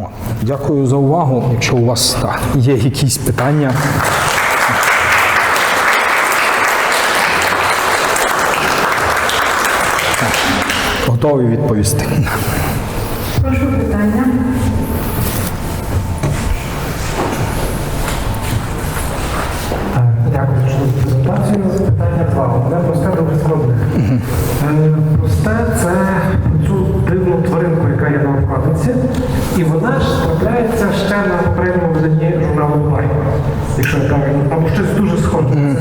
От. Дякую за увагу. Якщо у вас так, є якісь питання. Готовий відповісти. Прошу якщо я правильно, або щось дуже схоже. на це.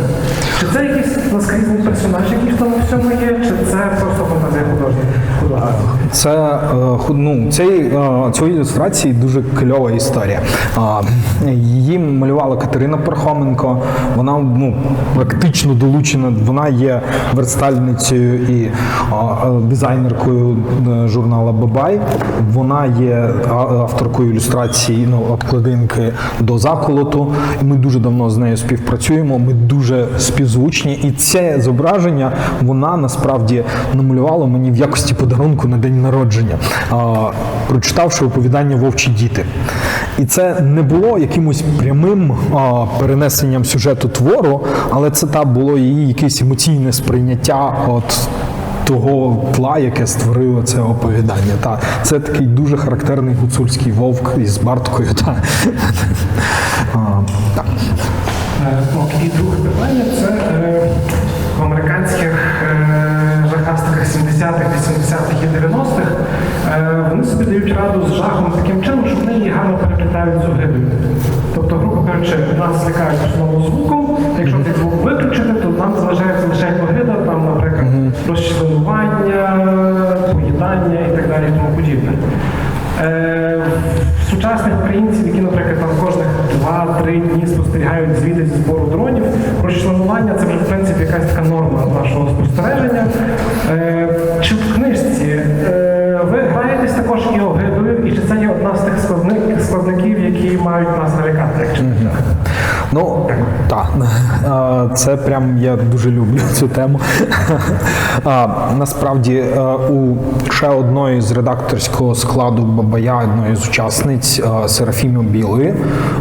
Чи це якийсь наскрізний персонаж, який в тому всьому є, чи це просто фантазія художника? Це е, ну, цей, е, цієї ілюстрації дуже кльова історія. Її малювала Катерина Пархоменко. Вона ну, практично долучена. Вона є верстальницею і дизайнеркою е, журнала Бабай. Вона є авторкою ілюстрації ну, обкладинки до заколоту. Ми дуже давно з нею співпрацюємо. Ми дуже співзвучні. І це зображення вона насправді намалювала мені в якості подарунку на день народження, прочитавши оповідання Вовчі діти. І це не було якимось прямим перенесенням сюжету твору, але це та було її якесь емоційне сприйняття. От того тла, яке створило це оповідання. Та це такий дуже характерний гуцульський вовк із барткою. Та. Е, і друге питання це 70-х, 80-х і 90-х е, вони собі дають раду з жахом таким чином, що вони її гарно переплітають з огидою. Тобто, грубо кажучи, нас лякають основному звуком, якщо цей звук виключити, то нам залишається лише огида, там, наприклад, розчленування, поїдання і так далі і тому подібне. Е, Сучасних українців, які, наприклад, там кожних 2-3 дні спостерігають звіти зі збору дронів, розчленування це вже в принципі якась така норма нашого спостереження. Чи в книжці е, ви граєтесь також і огидою, і чи це є одна з тих складник- складників, які мають нас налякати, як читача? Ну так, це прям я дуже люблю цю тему. Насправді у ще одної з редакторського складу Бабая, одної з учасниць Серафіми Білої,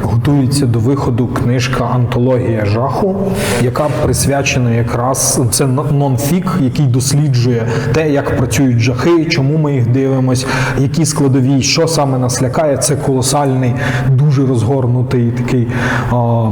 готується до виходу книжка Антологія жаху, яка присвячена якраз це нонфік, який досліджує те, як працюють жахи, чому ми їх дивимось, які складові, що саме нас лякає. Це колосальний, дуже розгорнутий такий.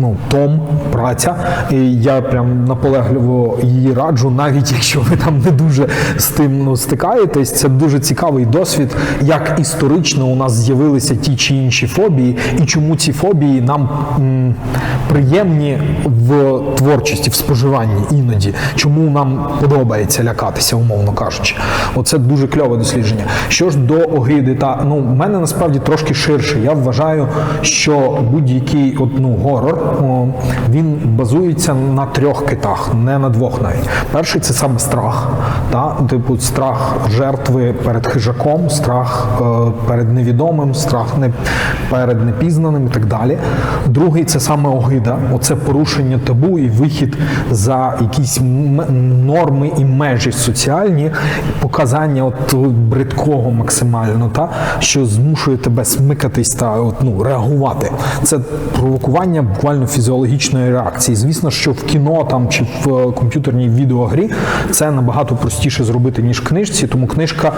Ну, том, праця, і я прям наполегливо її раджу, навіть якщо ви там не дуже з тим ну, стикаєтесь. Це дуже цікавий досвід, як історично у нас з'явилися ті чи інші фобії, і чому ці фобії нам м, приємні в творчості, в споживанні іноді. Чому нам подобається лякатися, умовно кажучи. Оце дуже кльове дослідження. Що ж до огиди, та ну в мене насправді трошки ширше. Я вважаю, що будь-який ну, горор він базується на трьох китах, не на двох навіть. Перший це саме страх. Та? Типу страх жертви перед хижаком, страх е, перед невідомим, страх перед непізнаним і так далі. Другий це саме огида, оце порушення табу і вихід за якісь норми і межі соціальні, показання от бридкого максимально, та що змушує тебе смикатись та от, ну, реагувати. Це провокування буквально фізіологічної реакції. Звісно, що в кіно там чи в е, комп'ютерній відеогрі це набагато простіше зробити ніж в книжці, тому книжка.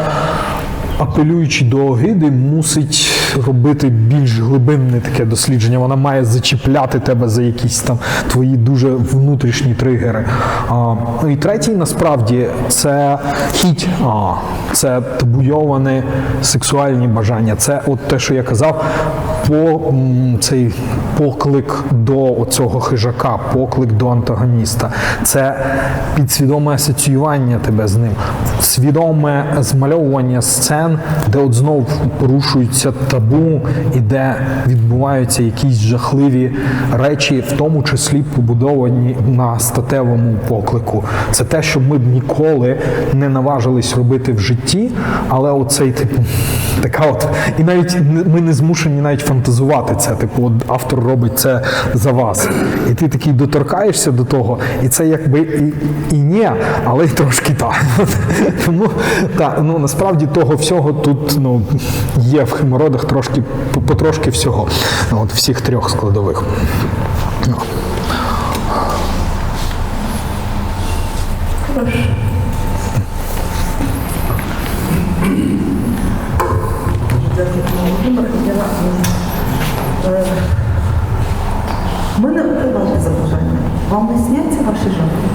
Апелюючи до огиди, мусить робити більш глибинне таке дослідження. Вона має зачіпляти тебе за якісь там твої дуже внутрішні тригери. А, ну і третій, насправді, це хіть, а, це табуйоване сексуальні бажання. Це от те, що я казав, по цей поклик до цього хижака, поклик до антагоніста. Це підсвідоме асоціювання тебе з ним, свідоме змальовування сцен, де от знов порушуються табу і де відбуваються якісь жахливі речі, в тому числі побудовані на статевому поклику. Це те, що ми б ніколи не наважились робити в житті, але оцей типу. Така от, і навіть ми не змушені навіть фантазувати це. Типу, от автор робить це за вас. І ти такий доторкаєшся до того, і це якби і, і ні, але й трошки так. Тому та, ну, насправді того всього тут ну, є в хемородах трошки, потрошки всього. Ну, От, всіх трьох складових. Ну. Прошу. Е, У мене приватне запитання. Вам не сняться ваші жахи?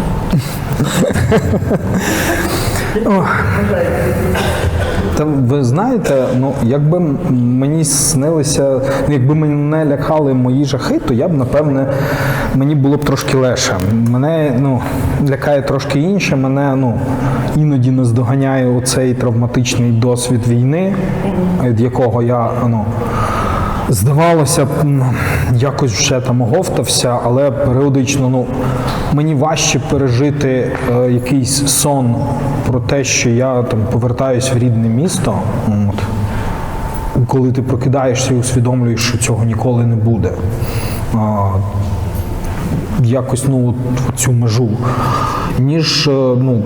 Та ви знаєте, ну якби мені снилися, якби мене лякали мої жахи, то я б напевне мені було б трошки легше. Мене ну лякає трошки інше. Мене ну іноді наздоганяє оцей травматичний досвід війни, від якого я ну. Здавалося б, ну, якось вже там оговтався, але періодично ну, мені важче пережити е, якийсь сон про те, що я там повертаюсь в рідне місто. От, коли ти прокидаєшся і усвідомлюєш, що цього ніколи не буде. Якось ну, цю межу, ніж е, ну,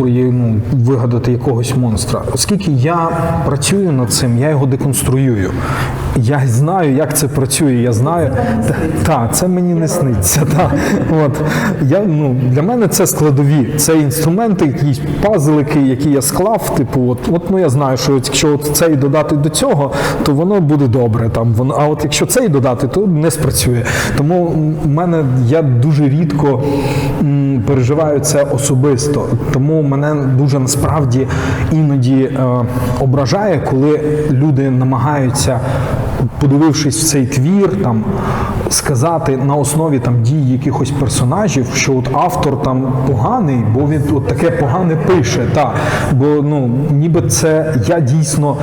ну, вигадати якогось монстра. Оскільки я працюю над цим, я його деконструюю. Я знаю, як це працює. Я знаю, та, та, це мені не сниться. Та. От. Я, ну, для мене це складові. Це інструменти, якісь пазлики, які я склав. Типу, от, от ну я знаю, що якщо от цей додати до цього, то воно буде добре. Там воно, а от якщо цей додати, то не спрацює. Тому в мене я дуже рідко переживаю це особисто. Тому мене дуже насправді іноді е, ображає, коли люди намагаються, подивившись в цей твір, там сказати на основі там дій якихось персонажів, що от автор там поганий, бо він от таке погане пише. Та бо ну ніби це я дійсно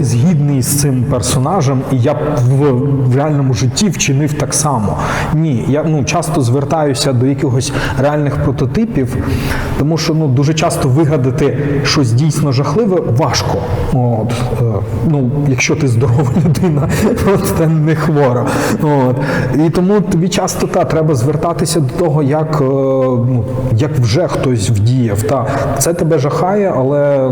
згідний з цим персонажем, і я в, в реальному житті вчинив так само. Ні, я ну часто звертаюся до якихось реальних прототипів, тому що ну дуже часто вигадати щось дійсно жахливе важко. От, е, ну, якщо ти здорова людина, та не хвора. От. І тому тобі часто та треба звертатися до того, як, е, ну, як вже хтось вдіяв. Та це тебе жахає, але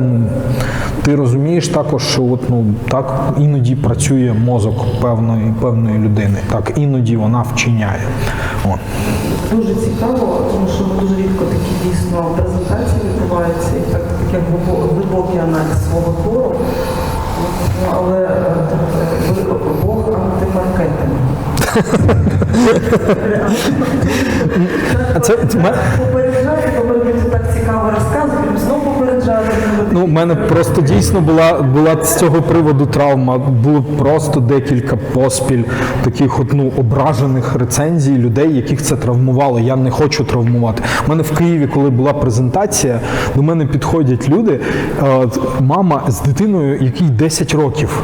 ти розумієш також, що от, ну, так іноді працює мозок певної, певної людини. Так, іноді вона вчиняє. От. Дуже цікаво, тому що дуже рідко такі дійсно презентації відбуваються і так, таке глибокий аналіз свого твору. Але е, ви Бог антимаркетинг. А це, це ме- Попереджати, попереджати так цікаво розказувати. Ну, у мене просто дійсно була, була з цього приводу травма. Було просто декілька поспіль таких от, ну, ображених рецензій людей, яких це травмувало. Я не хочу травмувати. У мене в Києві, коли була презентація, до мене підходять люди, е, мама з дитиною, якій 10 років.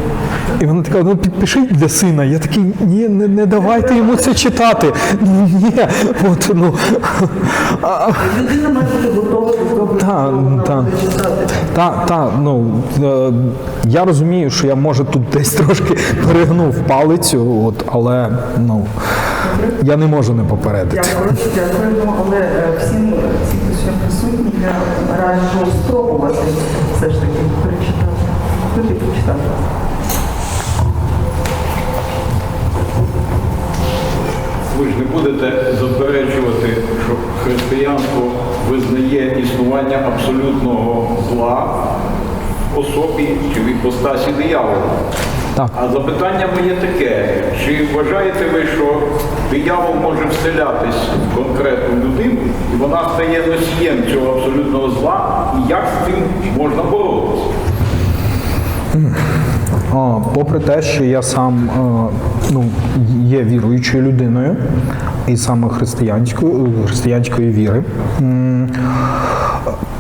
І вона така, ну підпишіть для сина. Я такий, ні, не, не давайте йому це читати. Ні, от, ну, Людина має бути готова до того, Та, та. читати. та, та, ну е, я розумію, що я може тут десь трошки перегнув палицю, от, але ну я не можу не попередити. Дякую, але е, всім всім, хто присутні, я раджу спробувати все ж таки перечитати. Куди почитати? Ви ж не будете заперечувати, що християнство визнає існування абсолютного зла в особі чи в іпостасі диявола. Так. А запитання моє таке: чи вважаєте ви, що диявол може вселятись в конкретну людину, і вона стає носієм цього абсолютного зла, і як з цим можна боротися? А, попри те, що я сам е, ну, є віруючою людиною, і саме християнською, християнської віри.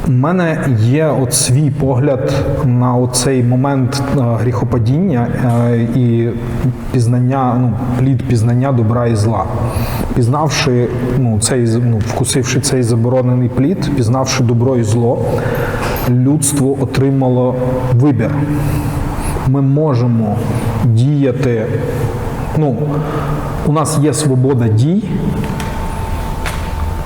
У мене є от свій погляд на цей момент е, гріхопадіння е, і пізнання, ну, плід пізнання добра і зла. Пізнавши ну, цей, ну, вкусивши цей заборонений плід, пізнавши добро і зло, людство отримало вибір. Ми можемо діяти. Ну, у нас є свобода дій,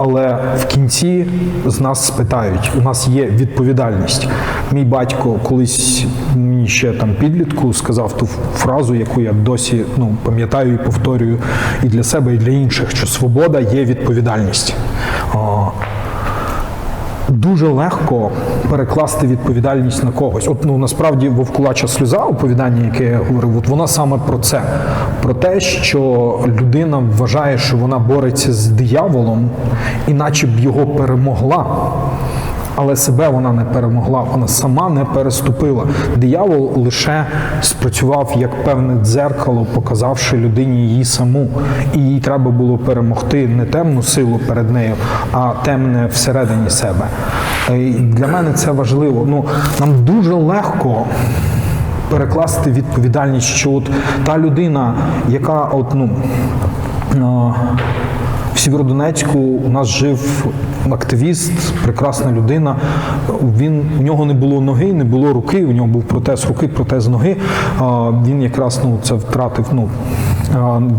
але в кінці з нас спитають, у нас є відповідальність. Мій батько колись мені ще там підлітку сказав ту фразу, яку я досі ну, пам'ятаю і повторюю і для себе, і для інших, що свобода є відповідальність. Дуже легко перекласти відповідальність на когось. От ну насправді вовкулача сльоза, оповідання, яке я говорив, от вона саме про це, про те, що людина вважає, що вона бореться з дияволом, іначе б його перемогла. Але себе вона не перемогла, вона сама не переступила. Диявол лише спрацював як певне дзеркало, показавши людині її саму. І їй треба було перемогти не темну силу перед нею, а темне всередині себе. І для мене це важливо. Ну, нам дуже легко перекласти відповідальність, що от та людина, яка от, ну, в Сєвєродонецьку у нас жив активіст, прекрасна людина. Він у нього не було ноги, не було руки. У нього був протез руки, протез ноги. Він якраз ну це втратив ну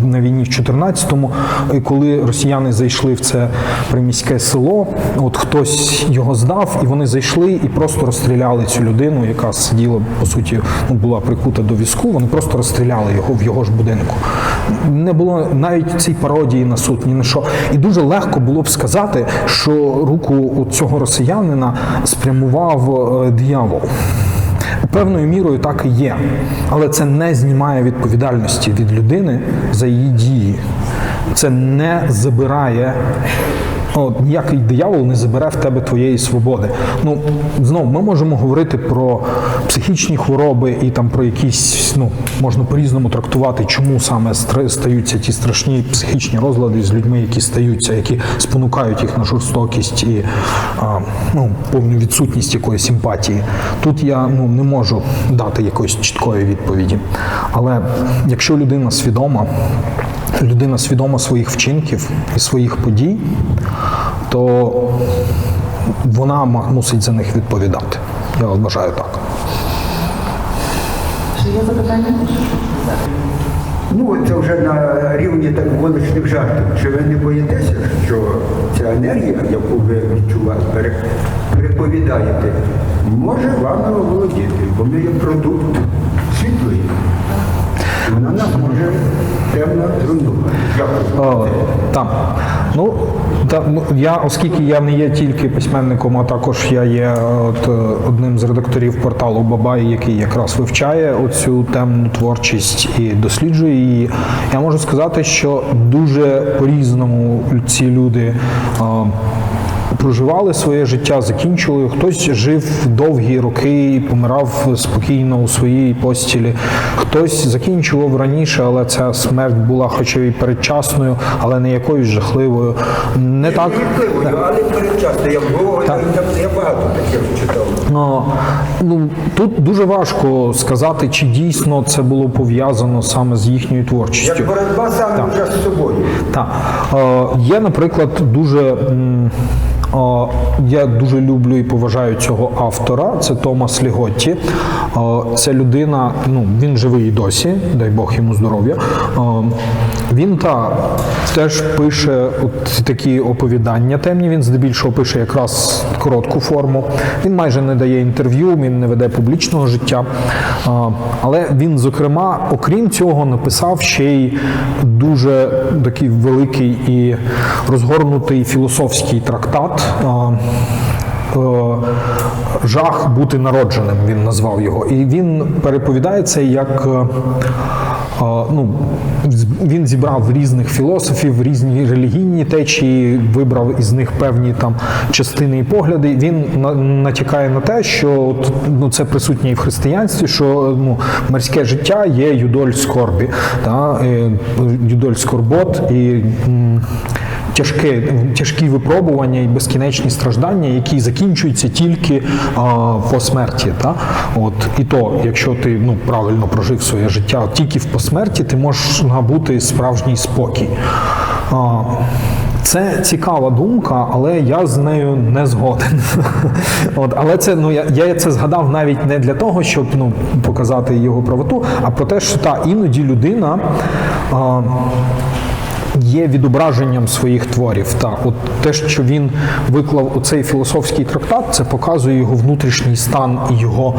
на війні в 14-му. І коли росіяни зайшли в це приміське село, от хтось його здав, і вони зайшли і просто розстріляли цю людину, яка сиділа по суті, ну була прикута до візку. Вони просто розстріляли його в його ж будинку. Не було навіть цій пародії на суд, ні на що. І дуже легко було б сказати, що руку у цього росіянина спрямував е, диявол. Певною мірою так і є, але це не знімає відповідальності від людини за її дії. Це не забирає. От, ніякий диявол не забере в тебе твоєї свободи. Ну знову ми можемо говорити про психічні хвороби і там про якісь, ну можна по-різному трактувати, чому саме стаються ті страшні психічні розлади з людьми, які стаються, які спонукають їх на жорстокість і а, ну, повну відсутність якоїсь симпатії. Тут я ну не можу дати якоїсь чіткої відповіді. Але якщо людина свідома, людина свідома своїх вчинків і своїх подій, то вона мусить за них відповідати. Я вважаю так. Чи є запитання? Ну, це вже на рівні так вуличних жартів. Чи ви не боїтеся, що ця енергія, яку ви відчуваєте, переповідаєте, може вами оволодіти, бо ми є продукт. І нас може зруйнувати. Дякую. Там. Ну, та, ну, я, оскільки я не є тільки письменником, а також я є е, от, е, одним з редакторів порталу Бабай, який якраз вивчає оцю темну творчість і досліджує її. Я можу сказати, що дуже по-різному ці люди. Проживали своє життя, закінчили. Хтось жив довгі роки і помирав спокійно у своїй постілі. Хтось закінчував раніше, але ця смерть була, хоча й передчасною, але не якоюсь жахливою. Не так. Жахливо, але передчасно. Я Так. я багато таких читав. Ну, ну тут дуже важко сказати, чи дійсно це було пов'язано саме з їхньою творчістю. Як боротьба саме вже з собою. Так. Е, є, наприклад, дуже. м, Я дуже люблю і поважаю цього автора. Це Томас Ліготті. Е, Ця людина, ну він живий і досі, дай Бог йому здоров'я. Він та теж пише от такі оповідання темні. Він здебільшого пише якраз коротку форму. Він майже не дає інтерв'ю, він не веде публічного життя. Але він, зокрема, окрім цього, написав ще й дуже такий великий і розгорнутий філософський трактат. Е, Жах бути народженим, він назвав його. І він переповідає це як. е, Ну, він зібрав різних філософів, різні релігійні течії, вибрав із них певні там частини і погляди. Він натякає на те, що ну, це присутнє і в християнстві, що ну, мирське життя є юдоль скорбі, та, е, юдоль скорбот і. м, тяжке, тяжкі випробування і безкінечні страждання, які закінчуються тільки а, по смерті. Та? От, і то, якщо ти ну, правильно прожив своє життя, тільки в посмерті ти можеш набути справжній спокій. А, це цікава думка, але я з нею не згоден. От, але це ну я, я це згадав навіть не для того, щоб ну показати його правоту, а про те, що та іноді людина. А, Є відображенням своїх творів. Та от те, що він виклав у цей філософський трактат, це показує його внутрішній стан і його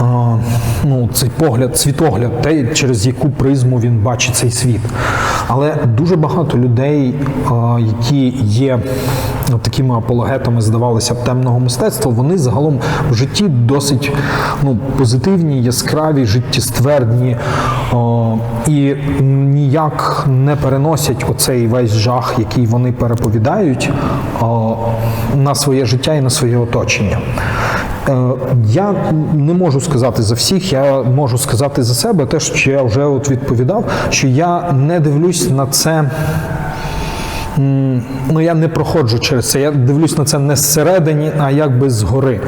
а, ну, цей погляд, світогляд, те, через яку призму він бачить цей світ. Але дуже багато людей, а, які є такими апологетами, здавалося б, темного мистецтва, вони загалом в житті досить ну, позитивні, яскраві, життєствердні о, і ніяк не переносять оцей весь жах, який вони переповідають о, на своє життя і на своє оточення. Е, Я не можу сказати за всіх, я можу сказати за себе те, що я вже от відповідав, що я не дивлюсь на це. Ну, я не проходжу через це. Я дивлюсь на це не зсередині, а якби згори.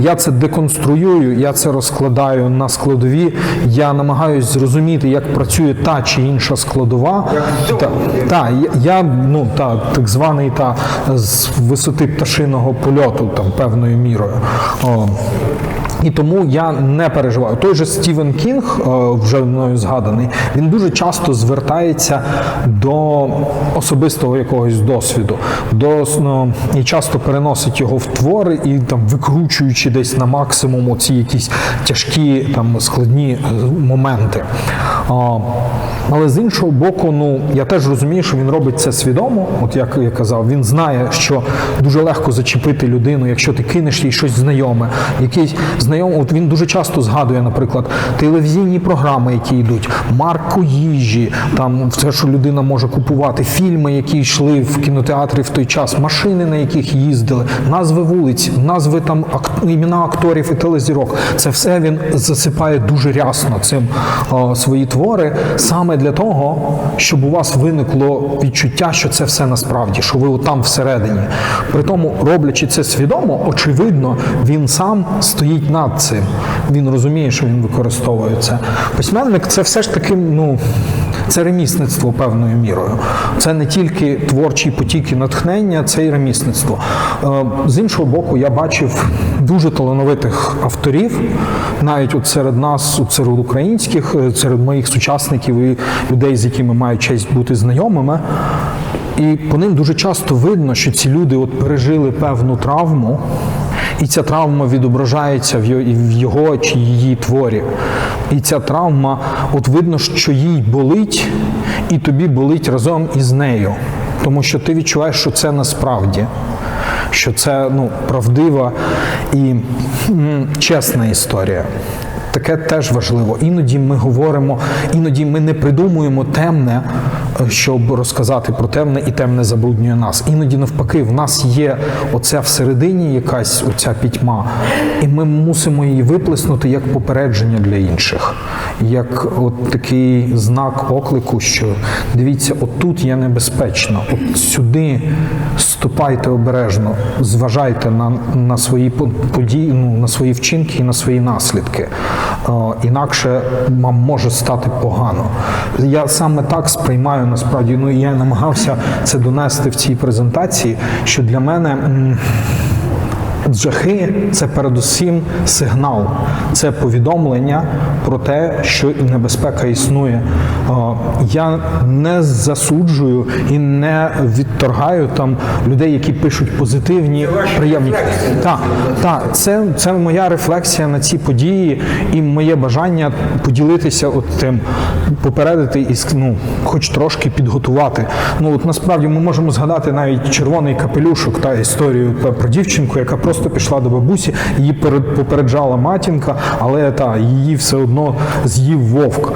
Я це деконструюю, я це розкладаю на складові. Я намагаюся зрозуміти, як працює та чи інша складова. Та, та, я ну, та, так званий та, з висоти пташиного польоту там, певною мірою. О. І тому я не переживаю. Той же Стівен Кінг, е, вже мною згаданий, він дуже часто звертається до особистого якогось досвіду, до ну, і часто переносить його в твори і там викручуючи десь на максимум ці якісь тяжкі там складні е, моменти. Але з іншого боку, ну я теж розумію, що він робить це свідомо. От як я казав, він знає, що дуже легко зачепити людину, якщо ти кинеш їй щось знайоме, якийсь знайомий. От він дуже часто згадує, наприклад, телевізійні програми, які йдуть, марку їжі, там все, що людина може купувати, фільми, які йшли в кінотеатрі в той час, машини, на яких їздили, назви вулиць, назви там імена акторів і телезірок. Це все він засипає дуже рясно цим о, свої твори, саме для того, щоб у вас виникло відчуття, що це все насправді, що ви там всередині. При тому, роблячи це свідомо, очевидно, він сам стоїть над цим. Він розуміє, що він використовує це. Письменник це все ж таки, ну. Це ремісництво певною мірою. Це не тільки творчі потіки натхнення, це й ремісництво. Е, З іншого боку, я бачив дуже талановитих авторів, навіть от серед нас, от серед українських, е, серед моїх сучасників і людей, з якими маю честь бути знайомими. І по ним дуже часто видно, що ці люди от пережили певну травму, і ця травма відображається в його, чи її творі. І ця травма, от видно, що їй болить, і тобі болить разом із нею. Тому що ти відчуваєш, що це насправді, що це ну, правдива і чесна історія. Таке теж важливо. Іноді ми говоримо, іноді ми не придумуємо темне, щоб розказати про темне, і темне забруднює нас. Іноді навпаки, в нас є оця всередині якась оця пітьма, і ми мусимо її виплеснути як попередження для інших, як от такий знак оклику, що дивіться, отут є небезпечно, от сюди ступайте обережно, зважайте на, на свої події, ну, на свої вчинки і на свої наслідки. Е, Інакше вам може стати погано. Я саме так сприймаю насправді. Ну я намагався це донести в цій презентації, що для мене. М, Жахи це передусім сигнал, це повідомлення про те, що небезпека існує. Е, Я не засуджую і не відторгаю там людей, які пишуть позитивні, приємні. Так, так, це, це моя рефлексія на ці події і моє бажання поділитися от тим, попередити і ну, хоч трошки підготувати. Ну от насправді ми можемо згадати навіть червоний капелюшок та історію про дівчинку, яка просто пішла до бабусі, її перед- попереджала матінка, але та її все одно з'їв вовк.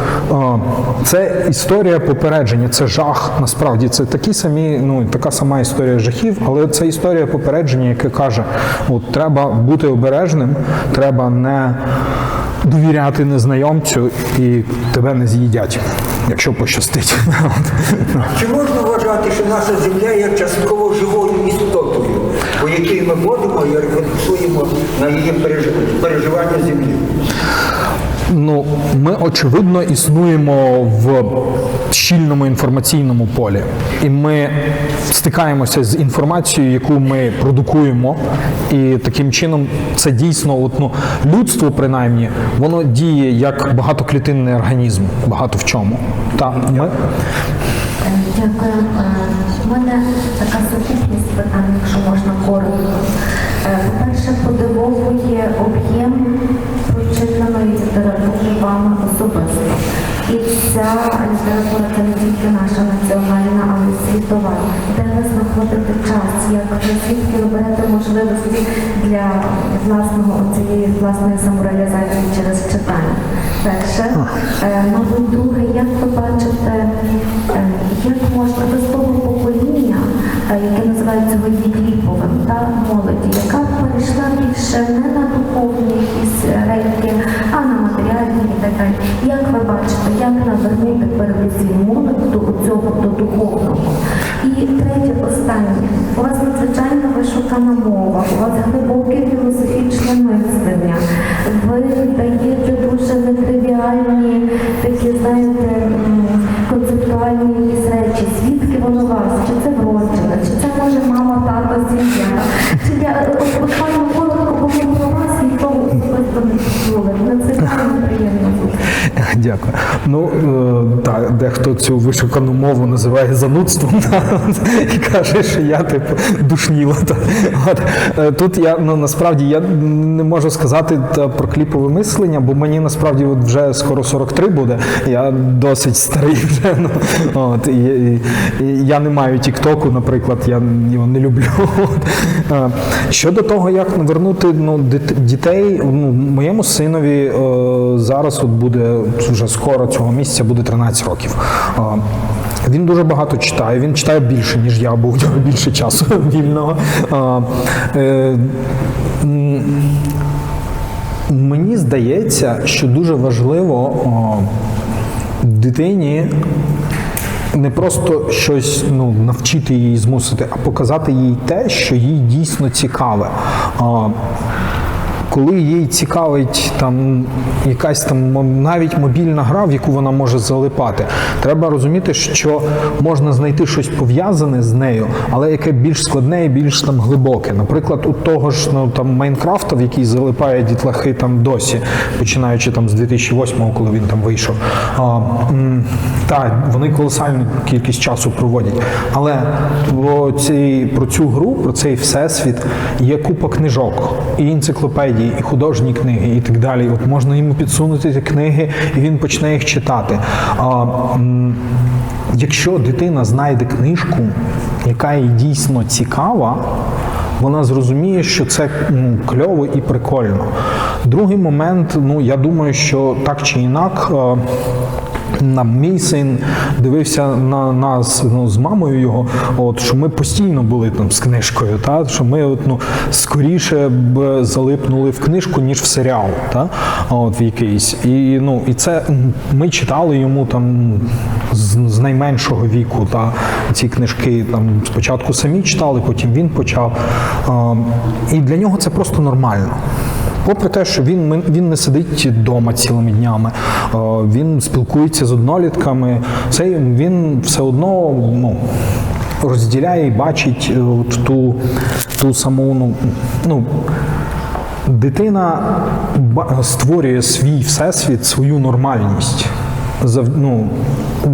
Це історія попередження, це жах. Насправді це такі самі, ну така сама історія жахів, але це історія попередження, яке каже: от треба бути обережним, треба не довіряти незнайомцю і тебе не з'їдять, якщо пощастить. Чи можна вважати, що наша земля є частково живою істотою, по якій ми ходимо і рефлексуємо на її переживання землі. Ну, ми очевидно існуємо в щільному інформаційному полі, і ми стикаємося з інформацією, яку ми продукуємо, і таким чином це дійсно от, ну, людство, принаймні, воно діє як багатоклітинний організм, багато в чому. Та ми Дякую. Ця література це не тільки наша національна, але й світова. Де ви знаходите час, як ви звідки ви берете можливості для власного цієї власної самореалізації через читання? Перше, Е, мабуть, друге, як ви бачите, е, як можна ви з того покоління, е, яке називається Водікліповим, та молоді, яка перейшла більше не на як навернути передусім молодь до цього до духовного? І третє, останнє, у вас надзвичайно вишукана мова, у вас глибоке філософічне мислення. Ви даєте дуже нетривіальні, такі, знаєте, концептуальні речі. Звідки воно у вас? Чи це вроджено, чи це може мама, тато, сім'я? Чи я Дякую. Ну е, так, дехто цю вишукану мову називає занудством і каже, що я типу душніла. Е, тут я ну насправді я не можу сказати про кліпове мислення, бо мені насправді от вже скоро 43 буде. Я досить старий вже. Ну, от, і, і, і я не маю тіктоку, наприклад, я його не люблю. От. Е, Щодо того, як навернути ну, дітей, ну, моєму синові е, зараз от буде вже скоро цього місяця буде 13 років. Він дуже багато читає, він читає більше, ніж я, бо у нього більше часу вільного. Е, Мені здається, що дуже важливо дитині не просто щось ну, навчити її змусити, а показати їй те, що їй дійсно цікаве. Коли їй цікавить там якась там навіть мобільна гра, в яку вона може залипати, треба розуміти, що можна знайти щось пов'язане з нею, але яке більш складне і більш там глибоке. Наприклад, у того ж ну там Майнкрафта, в який залипає дітлахи там досі, починаючи там з 2008-го, коли він там вийшов. А, м, так, вони колосальну кількість часу проводять. Але про, ці, про цю гру, про цей всесвіт є купа книжок, і енциклопедії, і художні книги, і так далі. От можна йому підсунути ці книги, і він почне їх читати. А, якщо дитина знайде книжку, яка їй дійсно цікава, вона зрозуміє, що це ну, кльово і прикольно. Другий момент, ну я думаю, що так чи інак. На мій син дивився на нас ну, з мамою його, от що ми постійно були там з книжкою, та що ми от, ну, скоріше б залипнули в книжку, ніж в серіал, та от в якийсь. І ну і це ми читали йому там з, з найменшого віку, та ці книжки там спочатку самі читали, потім він почав. А, і для нього це просто нормально. Попри те, що він, він не сидить вдома цілими днями, е, він спілкується з однолітками, це він все одно ну, розділяє і бачить е, от ту, ту саму ну, ну, дитина створює свій всесвіт, свою нормальність ну,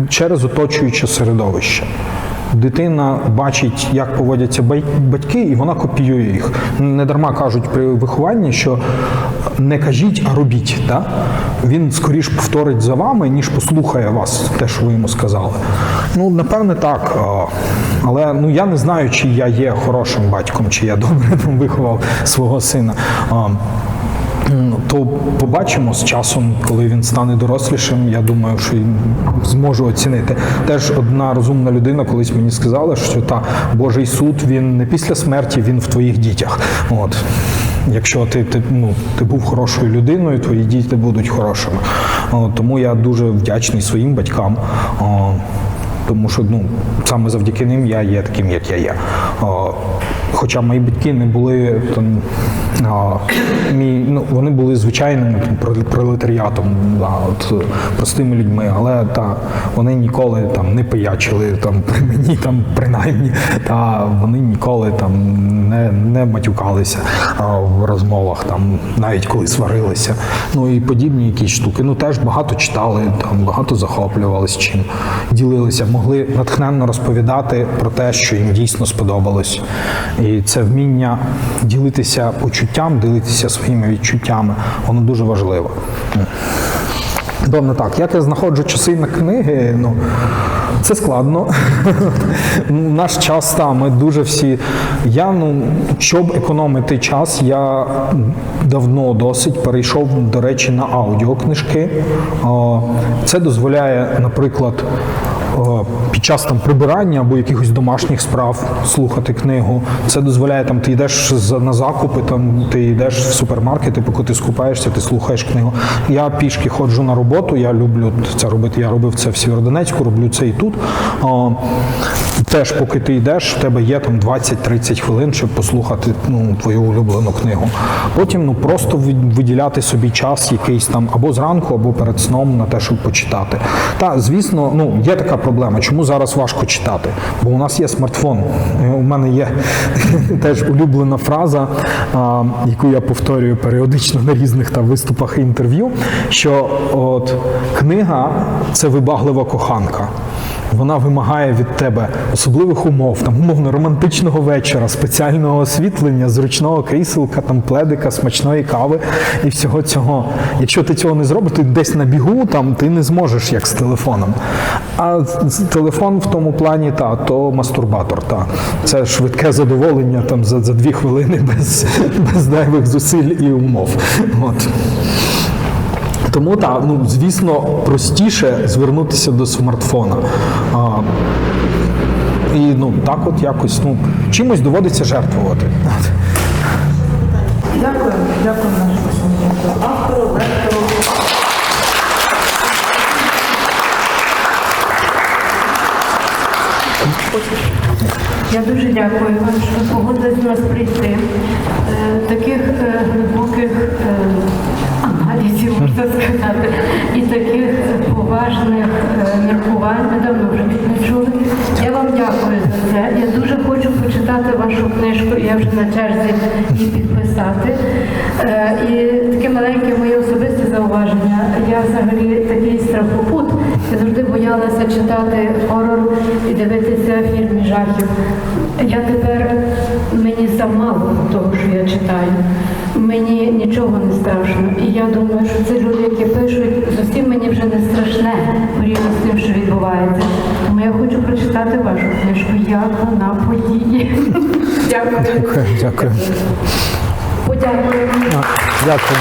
через оточуюче середовище. Дитина бачить, як поводяться батьки, і вона копіює їх. Не дарма кажуть при вихованні, що не кажіть, а робіть. Да? Він скоріш повторить за вами, ніж послухає вас, те, що ви йому сказали. Ну, напевне, так. Але ну, я не знаю, чи я є хорошим батьком, чи я добре там виховав свого сина. То побачимо з часом, коли він стане дорослішим. Я думаю, що зможу оцінити. Теж одна розумна людина колись мені сказала, що та Божий суд він не після смерті, він в твоїх дітях. От. Якщо ти, ти, ну, ти був хорошою людиною, твої діти будуть хорошими. От, тому я дуже вдячний своїм батькам. О, тому що ну саме завдяки ним я є таким, як я є. О, Хоча мої батьки не були там, мій, ну, вони були звичайним там, пролетаріатом, да, от, простими людьми, але та, вони ніколи там не пиячили там, при мені, там, принаймні, та вони ніколи там не, не матюкалися а, в розмовах, там, навіть коли сварилися. Ну і подібні якісь штуки. Ну теж багато читали, там, багато захоплювалися чим, ділилися, могли натхненно розповідати про те, що їм дійсно сподобалось. І це вміння ділитися почуттям, ділитися своїми відчуттями, воно дуже важливо. Певно так, як я знаходжу часи на книги, ну це складно. Наш час там, ми дуже всі. Я, ну, щоб економити час, я давно досить перейшов, до речі, на аудіокнижки. Це дозволяє, наприклад, під час там прибирання або якихось домашніх справ слухати книгу. Це дозволяє там, ти йдеш на закупи, там ти йдеш в супермаркет, і поки ти скупаєшся, ти слухаєш книгу. Я пішки ходжу на роботу, я люблю це робити. Я робив це в Сєвєродонецьку, роблю це і тут. О, теж, поки ти йдеш, в тебе є там 20-30 хвилин, щоб послухати ну, твою улюблену книгу. Потім ну просто виділяти собі час якийсь там або зранку, або перед сном на те, щоб почитати. Та звісно, ну є така проблема. Чому зараз важко читати? Бо у нас є смартфон. Е, У мене є теж улюблена фраза, яку я повторюю періодично на різних там виступах і інтерв'ю. Що от книга це вибаглива коханка. Вона вимагає від тебе особливих умов, там умовно романтичного вечора, спеціального освітлення, зручного кріселка, там пледика, смачної кави і всього цього. Якщо ти цього не зробиш, ти десь на бігу, там ти не зможеш як з телефоном. А телефон в тому плані, та то мастурбатор. Та це швидке задоволення там за, за дві хвилини без, без зайвих зусиль і умов. От. Тому так, ну звісно, простіше звернутися до смартфона. А, і ну так, от якось ну чимось доводиться жертвувати. Дякую, дякую нашому автору, лектору. Я дуже дякую вам, що погодились нас прийти. Е, Таких е, глибоких е, можна сказати, і таких поважних е, міркувань ми давно вже не. Я вам дякую за це. Я дуже хочу почитати вашу книжку, я вже на черзі її підписати. Е, І таке маленьке моє особисте зауваження. Я взагалі такий страхопут. Я завжди боялася читати хорор і дивитися фільми жахів. Я тепер мені замало того, що я читаю. Мені нічого не страшно. І я думаю, що це люди, які пишуть, зовсім мені вже не страшне порівняно з тим, що відбувається. Тому я хочу прочитати вашу книжку, як вона подіє. Дякую. Дякую, дякую. Подякую. Дякую.